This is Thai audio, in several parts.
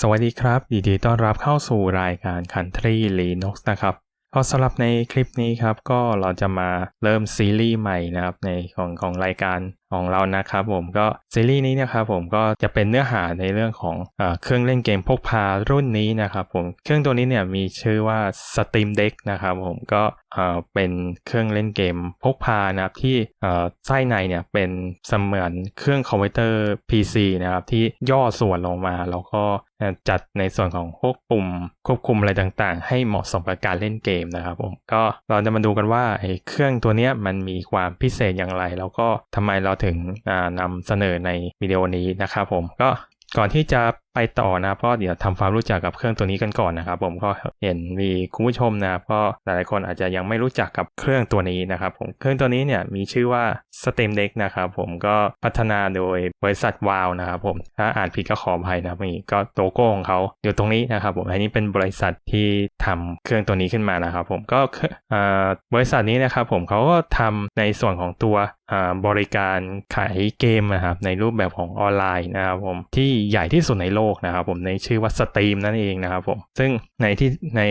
สวัสดีครับยินดีต้อนรับเข้าสู่รายการ Country Linux นะครับก็สำหรับในคลิปนี้ครับก็เราจะมาเริ่มซีรีส์ใหม่นะครับในของของรายการของเรานะครับผมก็ซีรีส์นี้นะครับผมก็จะเป็นเนื้อหาในเรื่องของเอเครื่องเล่นเกมพกพารุ่นนี้นะครับผมเครื่องตัวนี้เนี่ยมีชื่อว่า Steam Deck นะครับผมก็เป็นเครื่องเล่นเกมพกพานะครับที่ไส้ในเนี่ยเป็นเสมือนเครื่องคอมพิวเตอร์ PC นะครับที่ย่อส่วนลงมาแล้วก็จัดในส่วนของพวกปุ่มควบคุมอะไรต่างๆ ให้เหมาะสมกับการเล่นเกมนะครับผมก็เราจะมาดูกันว่าไอ้เครื่องตัวนี้มันมีความพิเศษอย่างไร แล้วก็ทำไมเราถึงนำเสนอในวิดีโอนี้นะครับผมก็ก่อนที่จะ ไปต่อนะก็เดี๋ยวทำความรู้จักกับเครื่องตัวนี้กันก่อนนะครับผมก็เห็นมีคุณผู้ชมนะครับก็หลายๆคนอาจจะยังไม่รู้จักกับเครื่องตัวนี้นะครับผมเครื่องตัวนี้เนี่ยมีชื่อว่า STEM Deck นะครับผมก็พัฒนาโดยบริษัทวาวนะครับผมถ้าอ่านผิดก็ขออภัยนะครับนี่ก็โลโก้ของเขาอยู่ตรงนี้นะครับผมอันนี้เป็นบริษัทที่ทำเครื่องตัวนี้ขึ้นมานะครับผมก็บริษัทนี้นะครับผมเขาก็ทำในส่วนของตัวบริการขายเกมนะครับในรูปแบบของออนไลน์นะครับผมที่ใหญ่ที่สุดในโลกนะครับผมในชื่อว่าสตรีมนั่นเองนะครับผมซึ่งในที่ใน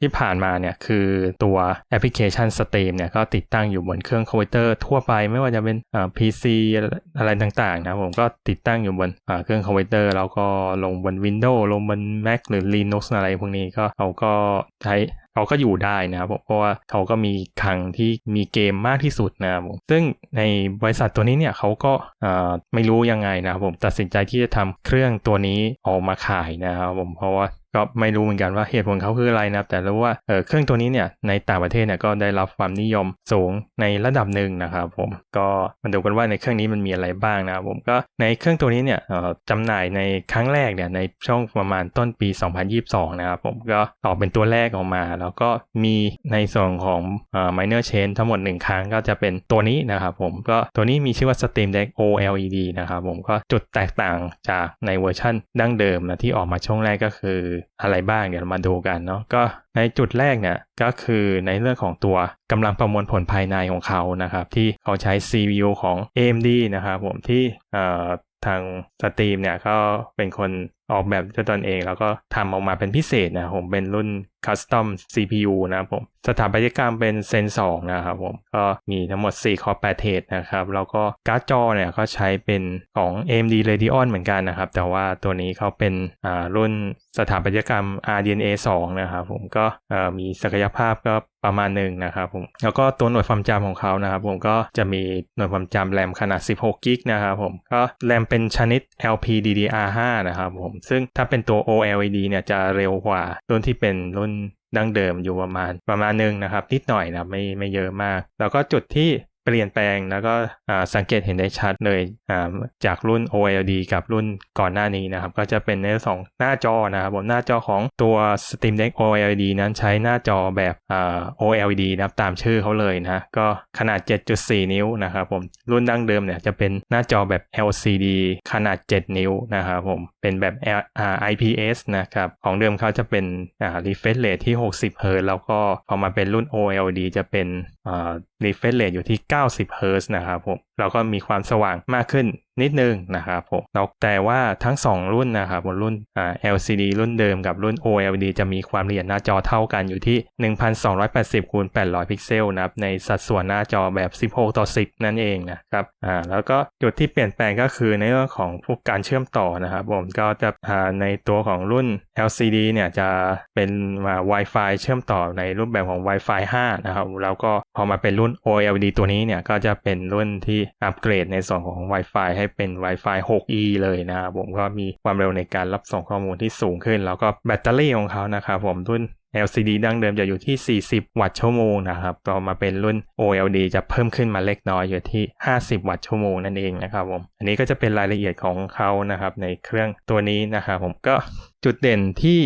ที่ผ่านมาเนี่ยคือตัวแอปพลิเคชันสตรีมเนี่ยก็ติดตั้งอยู่บนเครื่องคอมพิวเตอร์ทั่วไปไม่ว่าจะเป็นอ่าพีซีอะไรต่างๆนะผมก็ติดตั้งอยู่บนอ่าเครื่องคอมพิวเตอร์แล้วก็ลงบน Windows ลงบน Mac หรือ Linux อะไรพวกนี้ก็เขาก็ใช้ เขาก็อยู่ได้นะครับเพราะว่าเขาก็มีคลังที่มีเกมมากที่สุดนะครับผมซึ่งในบริษัทตัวนี้เนี่ยเขาก็ไม่รู้ยังไงนะครับผมตัดสินใจที่จะทำเครื่องตัวนี้ออกมาขายนะครับผมเพราะว่า ก็ไม่รู้เหมือนกันว่าเหตุผลเขาคืออะไรนะครับแต่รู้ว่าเออเครื่องตัวนี้เนี่ยในต่างประเทศเนี่ยก็ได้รับความนิยมสูงในระดับหนึ่งนะครับผมก็มาดูกันว่าในเครื่องนี้มันมีอะไรบ้างนะครับผมก็ในเครื่องตัวนี้เนี่ยจำหน่ายในครั้งแรกเนี่ยในช่วงประมาณต้นปี 2022 นะครับผมก็ออกเป็นตัวแรกออกมา แล้วก็มีในส่วนของ minor chain ทั้งหมด 1 ครั้งก็จะเป็นตัวนี้นะครับผมก็ตัวนี้มีชื่อว่า Steam Deck OLED นะครับผมก็จุดแตกต่างจากในเวอร์ชันดั้งเดิมนะที่ออกมาช่วงแรกก็คืออะไรบ้างเดี๋ยวเรามาดูกันเนาะก็ในจุดแรกเนี่ยก็คือในเรื่องของตัวกำลังประมวลผลภายในของเขานะครับที่เขาใช้ CPU ของ AMD นะครับผมที่ทางสตรีมเนี่ยก็เป็นคนออกแบบด้วยตนเอง แล้วก็ทำออกมาเป็นพิเศษนะผมเป็นรุ่น Custom CPU นะครับผม สถาปัตยกรรมเป็นเซน2นะครับผม ก็มีทั้งหมด 4 คอร์ 8 เทรดนะครับ แล้วก็การ์ดจอเนี่ยก็ใช้เป็นของ AMD Radeon เหมือนกันนะครับ แต่ว่าตัวนี้เขาเป็นรุ่นสถาปัตยกรรม RDNA 2 นะครับผมก็มีศักยภาพก็ประมาณหนึ่งนะครับผม แล้วก็ตัวหน่วยความจำของเขานะครับผมก็จะมีหน่วยความจำแรมขนาด 16กิกนะครับผม ก็แรมเป็นชนิด LPDDR5 นะครับผม ซึ่งถ้าเป็นตัว OLED เนี่ยจะเร็วกว่ารุ่นที่เป็นรุ่นดั้งเดิมอยู่ประมาณประมาณนึงนะครับนิดหน่อยนะไม่ไม่เยอะมาก แล้วก็จุดที่ เปลี่ยนแปลงแล้วก็สังเกตเห็นได้ชัดเลยจากรุ่น OLED กับรุ่นก่อนหน้านี้นะครับ ก็จะเป็นในสองหน้าจอนะครับบนหน้าจอของตัว Steam Deck OLED นั้นใช้หน้าจอแบบ OLED นะครับตามชื่อเขาเลยนะก็ขนาด 7.4 นิ้วนะครับผมรุ่นดั้งเดิมเนี่ยจะเป็นหน้าจอแบบ LCD ขนาด 7 นิ้วนะครับผมเป็นแบบ IPS นะครับของเดิมเขาจะเป็น refresh rate ที่ 60 Hz แล้วก็พอมาเป็นรุ่น OLED จะเป็น refresh rate อยู่ที่90 เฮิร์ตซ์นะครับผมเราก็มีความสว่างมากขึ้นนิดนึงนะครับผมแต่ว่าทั้ง 2 รุ่นนะครับบนรุ่น LCD รุ่นเดิมกับรุ่น OLED จะมีความละเอียดหน้าจอเท่ากันอยู่ที่ 1280คูณ800 พิกเซลนะครับในสัดส่วนหน้าจอแบบ 16 ต่อ 10 นั่นเองนะครับอ่าแล้วก็จุดที่เปลี่ยนแปลงก็คือในเรื่องของพวกการเชื่อมต่อนะครับผมก็จะในตัวของรุ่น LCD เนี่ยจะเป็นมา Wi-Fi เชื่อมต่อในรูปแบบของ Wi-Fi 5 นะครับแล้วก็พอมาเป็นรุ่น OLED ตัวนี้เนี่ยก็จะเป็นรุ่นที่อัปเกรดในส่วนของ Wi-Fi ให้เป็น Wi-Fi 6E เลยนะครับผมก็มีความเร็วในการรับส่งข้อมูลที่สูงขึ้น แล้วก็แบตเตอรี่ของเขานะครับผมรุ่น LCD ดั้งเดิมจะอยู่ที่ 40 วัตต์ชั่วโมงนะครับ ต่อมาเป็นรุ่น OLED จะเพิ่มขึ้นมาเล็กน้อยอยู่ที่ 50 วัตต์ชั่วโมงนั่นเองนะครับผม อันนี้ก็จะเป็นรายละเอียดของเขานะครับในเครื่องตัวนี้นะครับผมก็จุดเด่นที่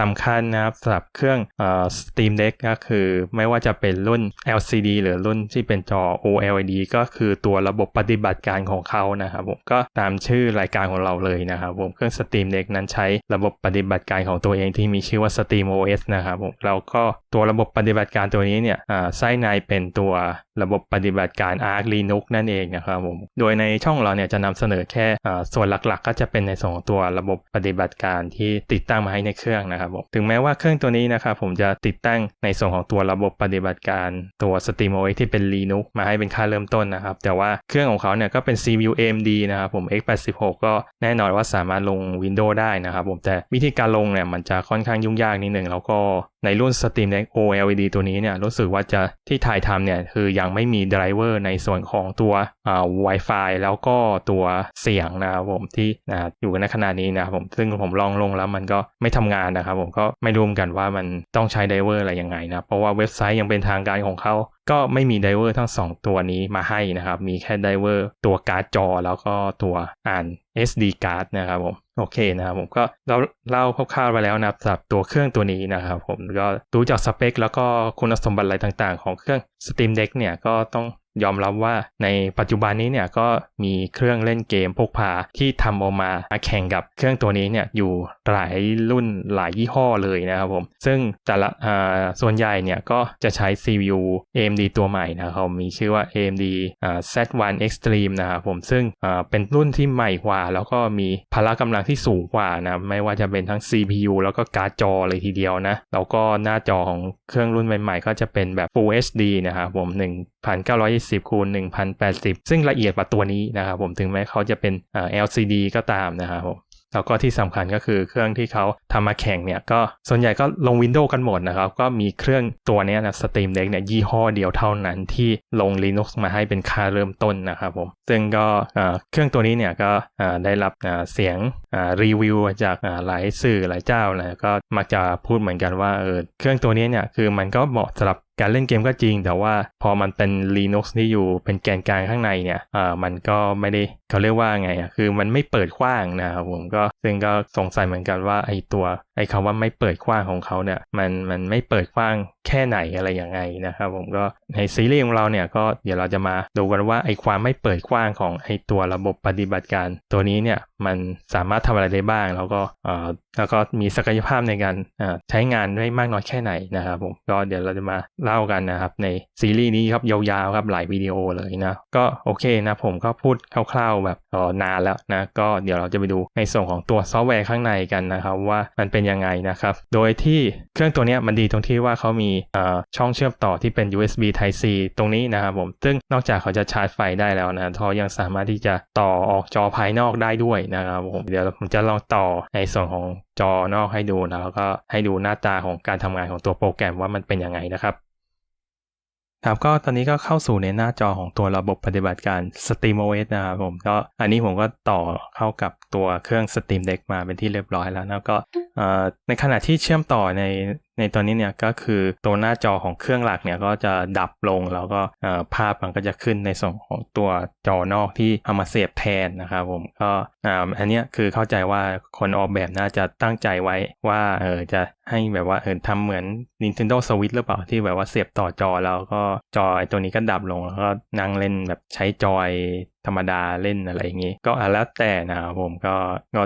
สำคัญนะครับสำหรับเครื่องอ Steam Deck ก็คือไม่ว่าจะเป็นรุ่น LCD หรือรุ่นที่เป็นจอ OLED ก็คือตัวระบบปฏิบัติการของเขานะครับผมก็ตามชื่อรายการของเราเลยนะครับผมเครื่อง Steam Deck นั้นใช้ระบบปฏิบัติการของตัวเองที่มีชื่อว่า Steam OS นะครับผมเราก็ ตัวระบบปฏิบัติการตัวนี้เนี่ยไส้ในเป็นตัวระบบปฏิบัติการ Arch Linux นั่นเองนะครับผม โดยในช่องเราเนี่ยจะนำเสนอแค่ส่วนหลักๆ ก็จะเป็นในส่วนของตัวระบบปฏิบัติการที่ติดตั้งมาให้ในเครื่องนะครับผม ถึงแม้ว่าเครื่องตัวนี้นะครับผมจะติดตั้งในส่วนของตัวระบบปฏิบัติการตัว SteamOS ที่เป็น Linux มาให้เป็นค่าเริ่มต้นนะครับ แต่ว่าเครื่องของเขาเนี่ยก็เป็น CPU AMD นะครับผม x86 ก็แน่นอนว่าสามารถลง Windows ได้นะครับผม แต่วิธีการลงเนี่ยมันจะค่อนข้างยุ่งยากนิดหนึ่งแล้วก็ ในรุ่น Steam Deck OLED ตัวนี้เนี่ยรู้สึกว่าจะที่ถ่ายทำเนี่ยคือยังไม่มีไดรเวอร์ในส่วนของตัวอ่า Wi-Fi แล้วก็ตัวเสียงนะครับผมที่อ่าอยู่ในขณะนี้นะครับผมซึ่งผมลองลงแล้วมันก็ไม่ทำงานนะครับผมก็ไม่รู้เหมือนกันว่ามันต้องใช้ไดรเวอร์อะไรยังไงนะเพราะว่าเว็บไซต์ยังเป็นทางการของเขาก็ไม่มีไดเวอร์ทั้ง 2 ตัวนี้มาให้นะครับ มีแค่ไดเวอร์ตัวการ์ดจอ แล้วก็ตัวอ่าน SD card นะครับผมโอเคนะครับผมก็เราเล่าคร่าวๆไปแล้วนะครับสำหรับตัวเครื่องตัวนี้นะครับผมก็ดูจากสเปค แล้วก็คุณสมบัติอะไรต่างๆ ของเครื่อง Steam Deck เนี่ยก็ต้อง ยอมรับว่าในปัจจุบันนี้เนี่ยก็มีเครื่องเล่นเกมพกพาที่ทำออกมาแข่งกับเครื่องตัวนี้เนี่ยอยู่หลายรุ่นหลายยี่ห้อเลยนะครับผม ซึ่งแต่ละส่วนใหญ่เนี่ยก็จะใช้ CPU AMD ตัวใหม่นะครับมีชื่อว่า AMD Z1 Extreme นะครับผมซึ่งเป็นรุ่นที่ใหม่กว่า แล้วก็มีพละกำลังที่สูงกว่านะไม่ว่าจะเป็นทั้ง CPU แล้วก็การ์ดจอเลยทีเดียวนะแล้วก็หน้าจอของเครื่องรุ่นใหม่ๆ ก็จะเป็นแบบ Full HD นะครับผม1920คูณ1080 ซึ่งละเอียดกว่าตัวนี้นะครับผมถึงแม้เขาจะเป็น LCD ก็ตามนะครับผมแล้วก็ที่สำคัญก็คือเครื่องที่เขาทำมาแข่งเนี่ยก็ส่วนใหญ่ก็ลง Windows กันหมดนะครับ ก็มีเครื่องตัวนี้นะ Steam Deck เนี่ยยี่ห้อเดียวเท่านั้นที่ลง Linux มาให้เป็นค่าเริ่มต้นนะครับผมซึ่งก็เครื่องตัวนี้เนี่ยก็ได้รับเสียงรีวิวจากหลายสื่อหลายเจ้านะก็มักจะพูดเหมือนกันว่าเออเครื่องตัวนี้เนี่ยคือมันก็เหมาะสำหรับ การเล่นเกมก็จริง แต่ว่าพอมันเป็น Linux ที่อยู่เป็นแกนกลางข้างในเนี่ยอ่ามันก็ไม่ได้เขาเรียกว่าไงอะคือมันไม่เปิดกว้างนะครับผมก็ ซึ่งก็สงสัยเหมือนกันว่าไอ้ตัวไอ้คำว่าไม่เปิดกว้างของเขาเนี่ยมันมันไม่เปิดกว้างแค่ไหนอะไรอย่างไงนะครับผมก็ในซีรีส์ของเราเนี่ยก็เดี๋ยวเราจะมาดูกันว่าไอ้ความไม่เปิดกว้างของไอ้ตัวระบบปฏิบัติการ ตัวนี้เนี่ยมันสามารถทำอะไรได้บ้าง แล้วก็เอ่อแล้วก็มีศักยภาพในการใช้งานได้มากน้อยแค่ไหนนะครับผมก็เดี๋ยวเราจะมาเล่ากันนะครับในซีรีส์นี้ครับยาวๆครับหลายวิดีโอเลยนะก็โอเคนะผมก็พูดคร่าวๆแบบนานแล้วนะก็เดี๋ยวเราจะไปดูในส่วนของตัวซอฟต์แวร์ข้างในกันนะครับว่ามันเป็นยังไงนะครับ โดยที่เครื่องตัวนี้มันดีตรงที่ว่าเขามีช่องเชื่อมต่อที่เป็น USB Type C ตรงนี้นะครับผมซึ่งนอกจากเขาจะชาร์จไฟได้แล้วนะเขายังสามารถที่จะต่อออกจอภายนอกได้ด้วยนะครับผมเดี๋ยวผมจะลองต่อในส่วนของจอนอกให้ดูนะแล้วก็ให้ดูหน้าตาของการทำงานของตัวโปรแกรมว่ามันเป็นยังไงนะครับครับก็ตอนนี้ก็เข้าสู่ในหน้าจอของตัวระบบปฏิบัติการ SteamOS นะครับผมก็อันนี้ผมก็ต่อเข้ากับ ตัวเครื่อง Steam Deck มาเป็นที่เรียบร้อยแล้วแล้วก็ในขณะที่เชื่อมต่อในในตอนนี้เนี่ยก็คือตัวหน้าจอของเครื่องหลักเนี่ยก็จะดับลงแล้วก็ภาพมันก็จะขึ้นในส่วนของตัวจอนอกที่เอามาเสียบแทนนะครับผมก็อันนี้คือเข้าใจว่าคนออกแบบน่าจะตั้งใจไว้ว่าเออจะให้แบบว่าเออทำเหมือน Nintendo Switch หรือเปล่าที่แบบว่าเสียบต่อจอแล้วก็จอยตัวนี้ก็ดับลงแล้วก็นั่งเล่นแบบใช้จอย ธรรมดาเล่นอะไรอย่างนี้ก็แล้วแต่นะครับผมก็ก็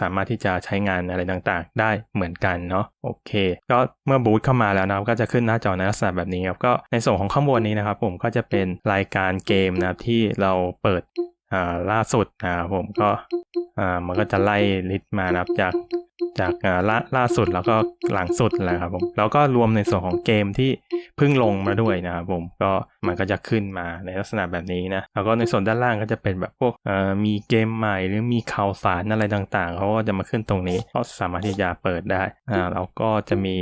สามารถที่จะใช้งานอะไรต่างๆ ได้เหมือนกันเนาะโอเค ก็เมื่อบูตเข้ามาแล้วนะครับก็จะขึ้นหน้าจอในลักษณะแบบนี้ครับก็ในส่วนของข้างบนนี้นะครับ ผมก็จะเป็นรายการเกมนะครับที่เราเปิดล่าสุดนะครับผมก็มันก็จะไล่ลิสต์มานะครับจาก จากล่าล่าสุดแล้วก็หลังสุดแหละครับผมแล้วก็รวมในส่วนของเกมที่เพิ่งลงมาด้วยนะครับผมก็มันก็จะขึ้นมาในลักษณะแบบนี้นะแล้วก็ในส่วนด้านล่างก็จะเป็นแบบพวกมีเกมใหม่หรือมีข่าวสารอะไรต่างๆเขาก็จะมาขึ้นตรงนี้ก็สามารถที่จะเปิดได้อ่าแล้วก็จะมี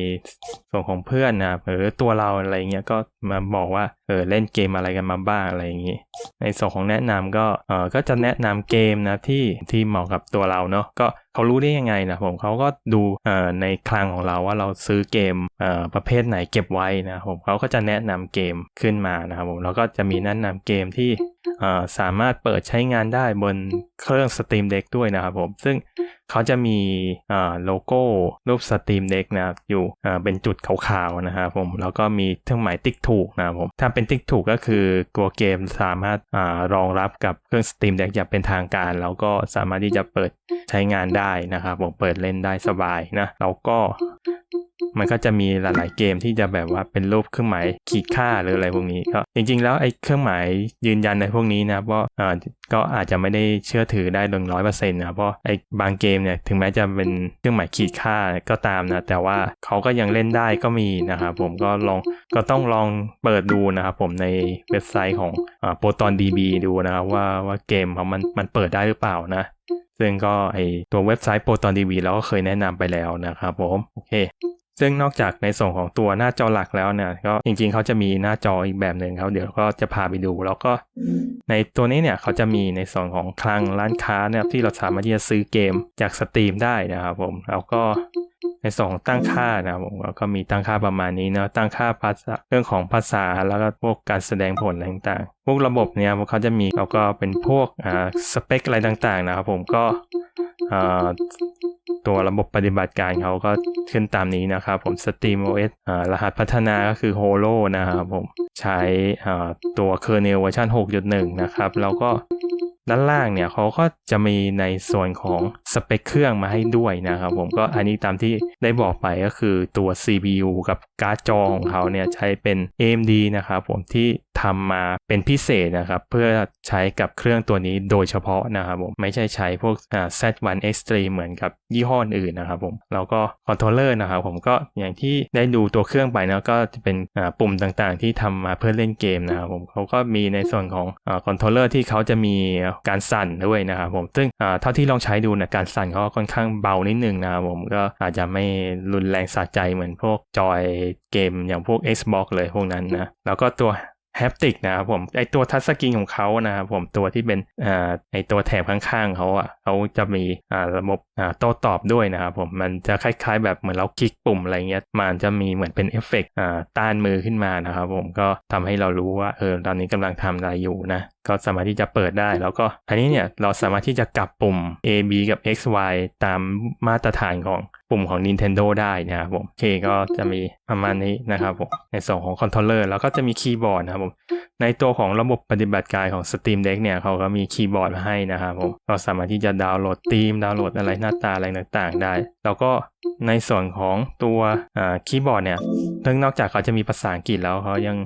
ส่วนของเพื่อนนะหรือตัวเราอะไรเงี้ยก็มาบอกว่าเออเล่นเกมอะไรกันมาบ้างอะไรอย่างงี้ ในส่วนของแนะนำก็เออก็จะแนะนำเกมนะที่ที่เหมาะกับตัวเราเนาะก็ เขารู้ได้ยังไงนะผมเขาก็ดูในคลังของเราว่าเราซื้อเกมประเภทไหนเก็บไว้นะผมเขาก็จะแนะนำเกมขึ้นมานะครับผมแล้วก็จะมีแนะนำเกมที่สามารถเปิดใช้งานได้บนเครื่อง Steam Deck ด้วยนะครับผม ซึ่งเขาจะมีโลโก้รูป Steam Deck นะครับอยู่เป็นจุดขาวๆนะครับผม แล้วก็มีเครื่องหมายติ๊กถูกนะครับผม ถ้าเป็นติ๊กถูกก็คือตัวเกมสามารถรองรับกับเครื่อง Steam Deck อย่างเป็นทางการ แล้วก็สามารถที่จะเปิดใช้งานได้นะครับผม เปิดเล่นได้สบายนะ แล้วก็ มันก็จะมีหลาย ๆ เกมที่จะแบบว่าเป็นรูปเครื่องหมายขีดค่าหรืออะไรพวกนี้ก็จริง ๆ แล้วไอ้เครื่องหมายยืนยันในพวกนี้นะว่าอ่าก็อาจจะไม่ได้เชื่อถือได้หนึ่งร้อยเปอร์เซ็นต์นะเพราะไอ้บางเกมเนี่ยถึงแม้จะเป็นเครื่องหมายขีดค่าก็ตามนะแต่ว่าเขาก็ยังเล่นได้ก็มีนะครับผมก็ลองก็ต้องลองเปิดดูนะครับผมในเว็บไซต์ของอ่า Proton DB ดูนะครับว่าว่าเกมเของมันมันเปิดได้หรือเปล่านะซึ่งก็ไอตัวเว็บไซต์ Proton TV เราก็เคยแนะนำไปแล้วนะครับผม โอเค ซึ่งนอกจากในส่วนของตัวหน้าจอหลักแล้วเนี่ยก็จริงๆเขาจะมีหน้าจออีกแบบหนึ่งเขาเดี๋ยวก็จะพาไปดู แล้วก็ในตัวนี้เนี่ยเขาจะมีในส่วนของคลังร้านค้านะครับที่เราสามารถที่จะซื้อเกมจากสตรีมได้นะครับผมแล้วก็ในส่วนของตั้งค่านะครับผมก็มีตั้งค่าประมาณนี้เนาะตั้งค่าภาษาเรื่องของภาษาแล้วก็พวกการแสดงผลอะไรต่างๆ พวกระบบเนี่ยพวกเขาจะมีแล้วก็เป็นพวกอ่าสเปคอะไรต่างๆนะครับผมก็อ่า ตัวระบบปฏิบัติการเขาก็ขึ้นตามนี้นะครับผม SteamOS อ่ารหัสพัฒนาก็คือ Holo นะครับผม ใช้อ่าตัว kernel เวอร์ชัน6.1 นะครับ แล้วก็ ด้านล่างเนี่ยเขาก็จะมีในส่วนของสเปคเครื่องมาให้ด้วยนะครับผมก็อันนี้ตามที่ได้บอกไปก็คือตัว CPU กับการ์ดจอของเขาเนี่ยใช้เป็น AMD นะครับผมที่ทำมาเป็นพิเศษนะครับ เพื่อใช้กับเครื่องตัวนี้โดยเฉพาะนะครับผมไม่ใช่ใช้พวก Z1 Extreme เหมือนกับยี่ห้ออื่นนะครับผมแล้วก็คอนโทรลเลอร์นะครับผมก็อย่างที่ได้ดูตัวเครื่องไปนะก็จะเป็นปุ่มต่างๆ ที่ทำมาเพื่อเล่นเกมนะครับผมเขาก็มีในส่วนของคอนโทรลเลอร์ที่เขาจะมีการสั่นด้วยนะครับผมซึ่งเท่าที่ลองใช้ดูนะการสั่นเขาค่อนข้างเบานิดนึงนะครับผมก็อาจจะไม่รุนแรงสะใจเหมือนพวกจอยเกมอย่างพวก Xbox เลยพวกนั้นนะแล้วก็ตัวแฮปติกนะครับผมไอตัวทัชสกรีนของเขานะครับผมตัวที่เป็นอ่าไอตัวแถบข้างๆเขาอะเขาจะมีอ่าระบบอ่าโต้ตอบด้วยนะครับผมมันจะคล้ายๆ แบบเหมือนเราคลิกปุ่มอะไรเงี้ยมันจะมีเหมือนเป็นเอฟเฟกต์อ่าต้านมือขึ้นมานะครับผมก็ทำให้เรารู้ว่าเออตอนนี้กำลังทำอะไรอยู่นะ ก็สามารถที่จะเปิดได้ แล้วก็อันนี้เนี่ยเราสามารถที่จะกลับปุ่ม A B กับ X Y ตามมาตรฐานของปุ่มของ Nintendo ได้นะครับผมโอเคก็จะมีประมาณนี้นะครับผมในส่วนของคอนโทรลเลอร์แล้วก็จะมีคีย์บอร์ดนะครับผมในตัวของระบบปฏิบัติการของ Steam Deck เนี่ยเขาก็มีคีย์บอร์ดมาให้นะครับผมเราสามารถที่จะดาวน์โหลดธีมดาวน์โหลดอะไรหน้าตาอะไรต่างๆ ได้ แล้วก็ในส่วนของตัวคีย์บอร์ดเนี่ยเนื่องนอกจากเขาจะมีภาษาอังกฤษแล้วเขายัง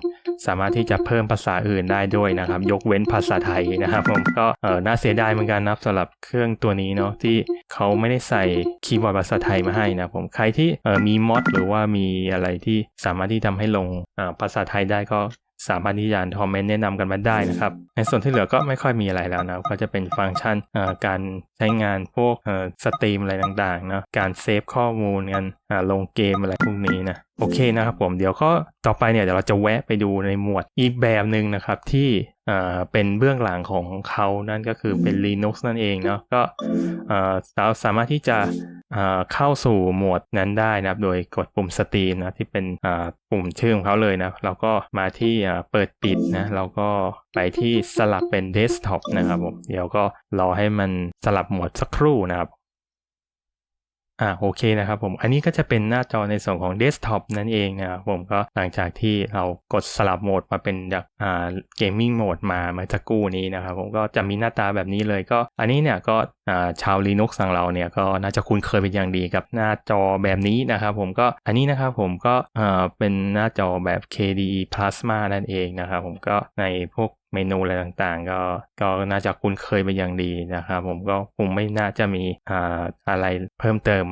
สามารถที่จะเพิ่มภาษาอื่นได้ด้วยนะครับ ยกเว้นภาษาไทยนะครับ ผมก็เออน่าเสียดายเหมือนกันนะครับสำหรับเครื่องตัวนี้เนาะที่เขาไม่ได้ใส่คีย์บอร์ดภาษาไทยมาให้นะผมใครที่เออมีมอดหรือว่ามีอะไรที่สามารถที่ทำให้ลงอ่าภาษาไทยได้ก็ สามารถที่จะคอมเมนต์แนะนำกันมาได้นะครับ ในส่วนที่เหลือก็ไม่ค่อยมีอะไรแล้วนะ ก็จะเป็นฟังก์ชันเอ่อการใช้งานพวกเอ่อสตรีมอะไรต่างๆเนาะการเซฟข้อมูลกันอ่าลงเกมอะไรพวกนี้นะโอเคนะครับผมเดี๋ยวก็ต่อไปเนี่ยเดี๋ยวเราจะแวะไปดูในหมวดอีกแบบหนึ่งนะครับที่อ่าเป็นเบื้องหลังของเขานั่นก็คือเป็น Linux นั่นเองเนาะก็อ่าเราสามารถที่จะอ่า เข้าสู่โหมดนั้นได้นะครับ โดยกดปุ่มสตรีมนะที่เป็นปุ่มชื่อของเขาเลยนะ เราก็มาที่เปิดปิดนะเราก็ไปที่สลับเป็นเดสก์ท็อปนะครับผมเดี๋ยวก็รอให้มันสลับโหมดสักครู่นะครับอ่าโอเคนะครับผมอันนี้ก็จะเป็นหน้าจอในส่วนของเดสก์ท็อปนั่นเองนะครับผมก็หลังจากที่เรากดสลับโหมดมาเป็นจากอ่าเกมมิ่งโหมดมาเมื่อสักครู่นี้นะครับผมก็จะมีหน้าตาแบบนี้เลยก็อันนี้เนี่ยก็ ชาว Linux ของเราเนี่ยก็น่าจะคุ้นเคยเป็นอย่างดีกับหน้าจอแบบนี้นะครับผมก็อันนี้นะครับผมก็อ่าเป็นหน้าจอแบบ KDE Plasma นั่นเองนะครับผมก็ในพวกเมนูอะไรต่างๆ ก็ก็น่าจะคุ้นเคยเป็นอย่างดีนะครับผมก็คงไม่น่าจะมีอ่าอะไรเพิ่มเติม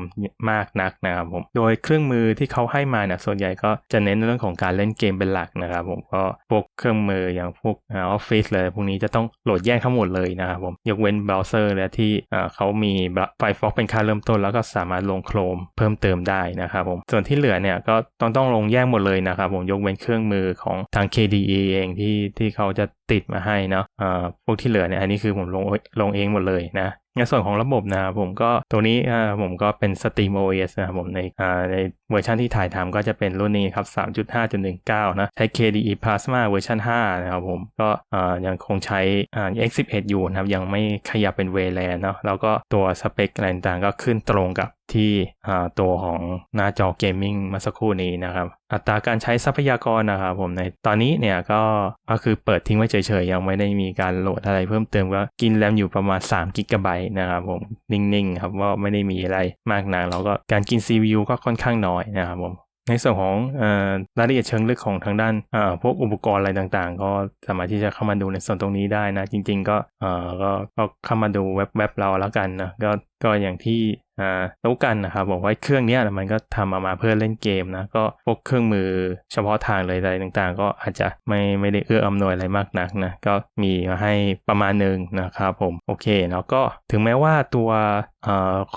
มากนักนะครับผมโดยเครื่องมือที่เขาให้มาเนี่ยส่วนใหญ่ก็จะเน้นเรื่องของการเล่นเกมเป็นหลักนะครับผมก็พวกเครื่องมืออย่างพวกออฟฟิศเลยพวกนี้จะต้องโหลดแยกทั้งหมดเลยนะครับผมยกเว้นเบราว์เซอร์และที่เขามี Firefox เป็นค่าเริ่มต้น แล้วก็สามารถลง Chrome เพิ่มเติมได้นะครับผมส่วนที่เหลือเนี่ยก็ต้องต้องลงแยกหมดเลยนะครับผมยกเว้นเครื่องมือของทาง KDE เองที่ที่เขาจะติดมาให้เนาะพวกที่เหลือเนี่ยอันนี้คือผมลงลงเองหมดเลยนะในส่วนของระบบนะครับผมก็ตัวนี้ผมก็เป็น Steam OS นะครับผมในในเวอร์ชันที่ถ่ายทำก็จะเป็นรุ่นนี้ครับ 3.5.19 นะใช้ KDE Plasma เวอร์ชัน5นะครับผมก็ยังคงใช้อ่า X11 อยู่นะครับยังไม่ขยับเป็น VLAN เนาะแล้วก็ตัวสเปคอะไรต่างๆก็ขึ้นตรงกับที่ตัวของหน้าจอเกมมิ่งเมื่อสักครู่นี้นะครับ อัตราการใช้ทรัพยากรนะครับผมในตอนนี้เนี่ยก็ก็คือเปิดทิ้งไว้เฉยๆ ยังไม่ได้มีการโหลดอะไรเพิ่มเติมก็กินแรมอยู่ประมาณ3กิกะไบต์นะครับผมนิ่งๆครับว่าไม่ได้มีอะไรมากนักแล้วก็การกิน CPU ก็ค่อนข้างน้อยนะครับผม ในส่วนของรายละเอียดเชิงลึกของทางด้านพวกอุปกรณ์อะไรต่างๆ ก็สามารถที่จะเข้ามาดูในส่วนตรงนี้ได้นะ จริง ๆ ก็ก็เข้ามาดูเว็บเว็บเราแล้วกันนะก็ก็อย่างที่รู้กันนะครับบอกว่าเครื่องนี้มันก็ทำออกมาเพื่อเล่นเกมนะก็พวกเครื่องมือเฉพาะทางเลยอะไรต่างๆ ก็อาจจะไม่ไม่ได้เอื้ออำนวยอะไรมากนักนะก็มีมาให้ประมาณหนึ่งนะครับผมโอเคแล้วก็ถึงแม้ว่าตัวอ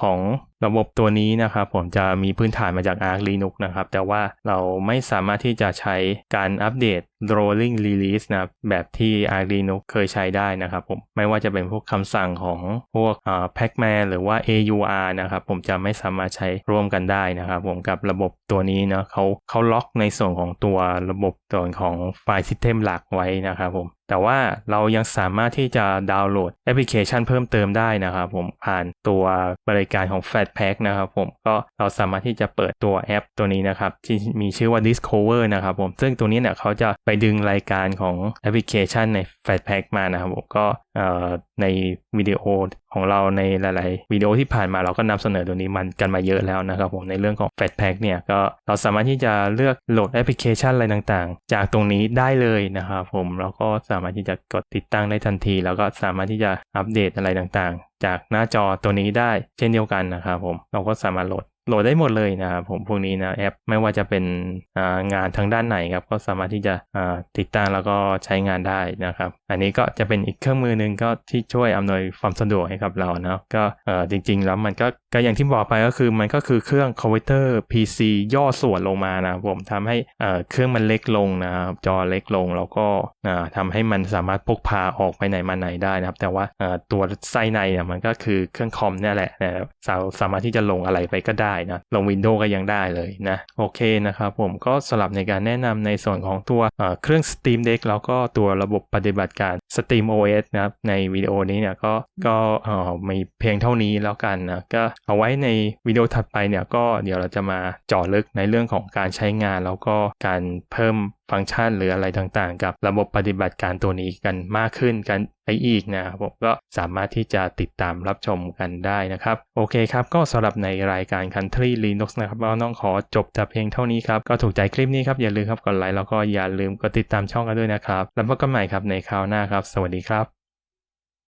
ของ ระบบตัวนี้นะครับผมจะมีพื้นฐานมาจาก Arch Linux นะครับ แต่ว่าเราไม่สามารถที่จะใช้การอัปเดต rolling release นะแบบที่ Arch Linux เคยใช้ได้นะครับผมไม่ว่าจะเป็นพวกคำสั่งของพวก Pacman หรือว่า AUR นะครับผมจะไม่สามารถใช้ร่วมกันได้นะครับผมกับระบบตัวนี้เนาะเขาเขาล็อกในส่วนของตัวระบบส่วนของไฟล์ System หลักไว้นะครับผมแต่ว่าเรายังสามารถที่จะดาวน์โหลดแอปพลิเคชันเพิ่มเติมได้นะครับผมผ่านตัวบริการของ Flatpak นะครับผมก็เราสามารถที่จะเปิดตัวแอปตัวนี้นะครับที่มีชื่อว่า Discover นะครับผมซึ่งตัวนี้เนี่ยเขาจะไปดึงรายการของแอปพลิเคชันใน Flatpak มานะครับผมก็ในวิดีโอของเราในหลาย ๆ วิดีโอที่ผ่านมาเราก็นำเสนอตัวนี้มันกันมาเยอะแล้วนะครับผมในเรื่องของ Flatpak เนี่ยก็เราสามารถที่จะเลือกโหลดแอปพลิเคชันอะไรต่างๆ จากตรงนี้ได้เลยนะครับผมแล้วก็สามารถที่จะกดติดตั้งได้ทันที แล้วก็สามารถที่จะอัปเดตอะไรต่างๆ จากหน้าจอตัวนี้ได้เช่นเดียวกันนะครับผมเราก็สามารถโหลด โหลดได้หมดเลยนะครับผมพวกนี้นะแอปไม่ว่าจะเป็นงานทางด้านไหนครับก็สามารถที่จะติดตั้งแล้วก็ใช้งานได้นะครับ อันนี้ก็จะเป็นอีกเครื่องมือหนึ่งก็ที่ช่วยอำนวยความสะดวกให้กับเราเนาะก็จริง ๆ แล้วมันก็ก็อย่างที่บอกไปก็คือมันก็คือเครื่องคอมพิวเตอร์ PC ย่อส่วนลงมานะผมทำให้เครื่องมันเล็กลงนะครับจอเล็กลงแล้วก็อ่าทำให้มันสามารถพกพาออกไปไหนมาไหนได้นะครับ แต่ว่าตัวไส้ในเนี่ยมันก็คือเครื่องคอมเนี่ยแหละสามารถที่จะลงอะไรไปก็ได้นะลง Windows ก็ยังได้เลยนะโอเคนะครับผมก็สลับในการแนะนำในส่วนของตัวเครื่อง Steam Deck แล้วก็ตัวระบบปฏิบัติการ Steam OS นะครับในวิดีโอนี้เนี่ยก็ก็มีเพียงเท่านี้แล้วกันนะก็เอาไว้ในวิดีโอถัดไปเนี่ยก็เดี๋ยวเราจะมาเจาะลึกในเรื่องของการใช้งานแล้วก็การเพิ่ม ฟังก์ชันหรืออะไรต่างๆ กับระบบปฏิบัติการตัวนี้กันมากขึ้นกันไปอีกนะครับผมก็สามารถที่จะติดตามรับชมกันได้นะครับ โอเคครับ ก็สำหรับในรายการ Country Linux นะครับเราต้องขอจบแต่เพียงเท่านี้ครับ ก็ถูกใจคลิปนี้ครับ อย่าลืมครับกดไลค์แล้วก็อย่าลืมกดติดตามช่องกันด้วยนะครับ แล้วพบกันใหม่ครับในคราวหน้าครับ สวัสดีครับ